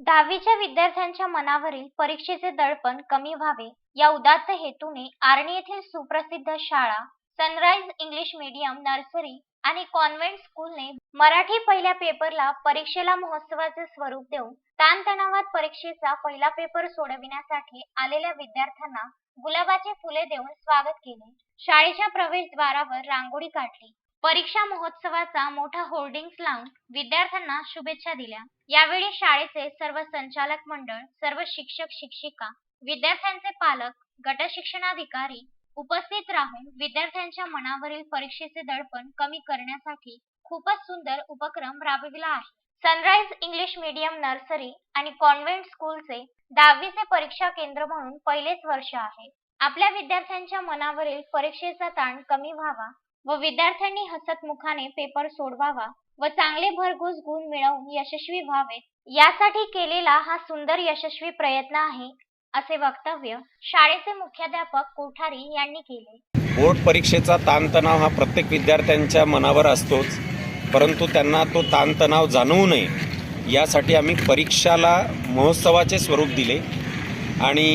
दहावीच्या विद्यार्थ्यांच्या मनावरील परीक्षेचे दडपण कमी व्हावे या उदात्त हेतूने आर्णी येथील सुप्रसिद्ध शाळा सनराइज इंग्लिश मीडियम नर्सरी आणि कॉन्व्हेंट स्कूलने मराठी पहिल्या पेपरला परीक्षेला महोत्सवाचे स्वरूप देऊन ताणतणावात परीक्षेचा पहिला पेपर सोडविण्यासाठी आलेल्या विद्यार्थ्यांना गुलाबाची फुले देऊन स्वागत केले. शाळेच्या प्रवेशद्वारावर रांगोळी काढली. परीक्षा महोत्सवाचा मोठा होर्डिंग्स लावून विद्यार्थ्यांना शुभेच्छा दिल्या. यावेळी शाळेचे सर्व संचालक मंडळ सर्व शिक्षक शिक्षिका विद्यार्थ्यांचे पालक गट शिक्षणाधिकारी उपस्थित राहून विद्यार्थ्यांच्या मनावरील परीक्षेचे दडपण कमी करण्यासाठी खूपच सुंदर उपक्रम राबविला आहे. सनराइज इंग्लिश मीडियम नर्सरी आणि कॉन्व्हेंट स्कूलचे दहावीचे परीक्षा केंद्र म्हणून पहिलेच वर्ष आहे. आपल्या विद्यार्थ्यांच्या मनावरील परीक्षेचा ताण कमी व्हावा व विद्यार्थ्यांनी हसतमुखाने पेपर सोडवावा व चांगले भरघोस गुण मिळवून यशस्वी व्हावेत यासाठी केलेला हा सुंदर यशस्वी प्रयत्न आहे असे वक्तव्य शाळेचे मुख्याध्यापक कोठारी यांनी केले. बोर्ड परीक्षेचा ताणतणाव हा प्रत्येक विद्यार्थ्यांच्या मनावर असतोच परंतु त्यांना तो ताणतणाव जाणवू नये यासाठी आम्ही परीक्षाला महोत्सवाचे स्वरूप दिले आणि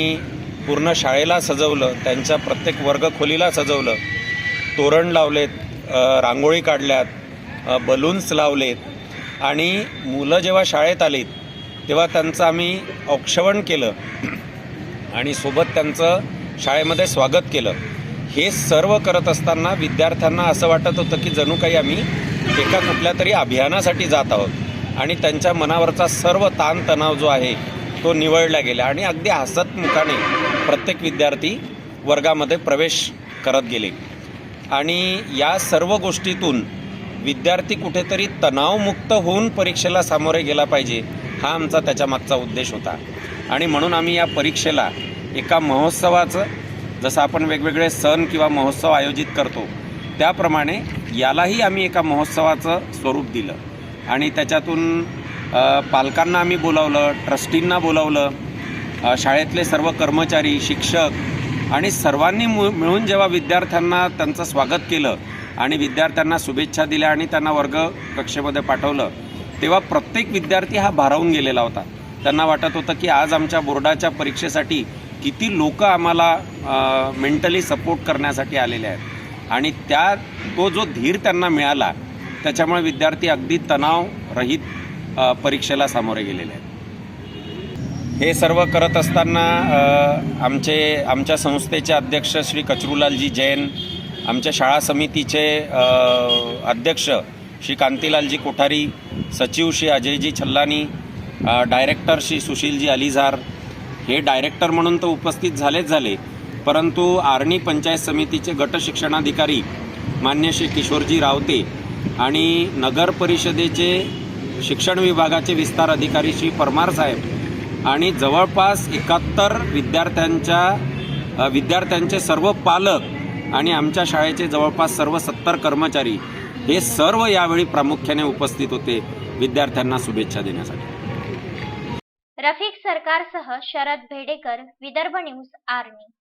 पूर्ण शाळेला सजवलं त्यांच्या प्रत्येक वर्गखोलीला सजवलं तोरण लावलेत रांगोळी काढल्यात बलून्स लावलेत आणि मुलं जेव्हा शाळेत आलीत तेव्हा त्यांचं आम्ही औक्षवण केलं आणि सोबत त्यांचं शाळेमध्ये स्वागत केलं. हे सर्व करत असताना विद्यार्थ्यांना असं वाटत होतं की जणू काही आम्ही एका कुठल्या तरी अभियानासाठी जात आहोत आणि त्यांच्या मनावरचा सर्व ताणतणाव जो आहे तो निवळला गेला आणि अगदी हसतमुखाने प्रत्येक विद्यार्थी वर्गामध्ये प्रवेश करत गेले. आणि या सर्व गोष्टीतून विद्यार्थी कुठेतरी तणावमुक्त होऊन परीक्षेला सामोरे गेला पाहिजे हा आमचा त्याच्यामागचा उद्देश होता. आणि म्हणून आम्ही या परीक्षेला एका महोत्सवाचं जसं आपण वेगवेगळे सण किंवा महोत्सव आयोजित करतो त्याप्रमाणे यालाही आम्ही एका महोत्सवाचं स्वरूप दिलं. आणि त्याच्यातून पालकांना आम्ही बोलावलं ट्रस्टींना बोलावलं शाळेतले सर्व कर्मचारी शिक्षक आणि सर्वांनी मु मिळून जेव्हा विद्यार्थ्यांना त्यांचं स्वागत केलं आणि विद्यार्थ्यांना शुभेच्छा दिल्या आणि त्यांना वर्ग कक्षेमध्ये पाठवलं तेव्हा प्रत्येक विद्यार्थी हा भारावून गेलेला होता. त्यांना वाटत होतं की आज आमच्या बोर्डाच्या परीक्षेसाठी किती लोक आम्हाला मेंटली सपोर्ट करण्यासाठी आलेले आहेत. आणि त्या तो जो धीर त्यांना मिळाला त्याच्यामुळे विद्यार्थी अगदी तणावरहित परीक्षेला सामोरे गेलेले आहेत. हे सर्व करत असताना आमचे आमच्या संस्थेचे अध्यक्ष श्री कचरूलालजी जैन आमच्या शाळा समितीचे अध्यक्ष श्री कांतीलालजी कोठारी सचिव श्री अजयजी छल्लानी डायरेक्टर श्री सुशीलजी अलिझार हे डायरेक्टर म्हणून तर उपस्थित झालेच झाले परंतु आर्णी पंचायत समितीचे गट शिक्षणाधिकारी मान्य श्री किशोरजी रावते आणि नगर परिषदेचे शिक्षण विभागाचे विस्तार अधिकारी श्री परमार साहेब आणि जवळपास एकाहत्तर विद्यार्थ्यांच्या विद्यार्थ्यांचे सर्व पालक आणि आमच्या शाळेचे जवळपास सर्व सत्तर कर्मचारी हे सर्व यावेळी प्रामुख्याने उपस्थित होते. विद्यार्थ्यांना शुभेच्छा देण्यासाठी. रफिक सरकारसह शरद भेडेकर विदर्भ न्यूज आर्मी.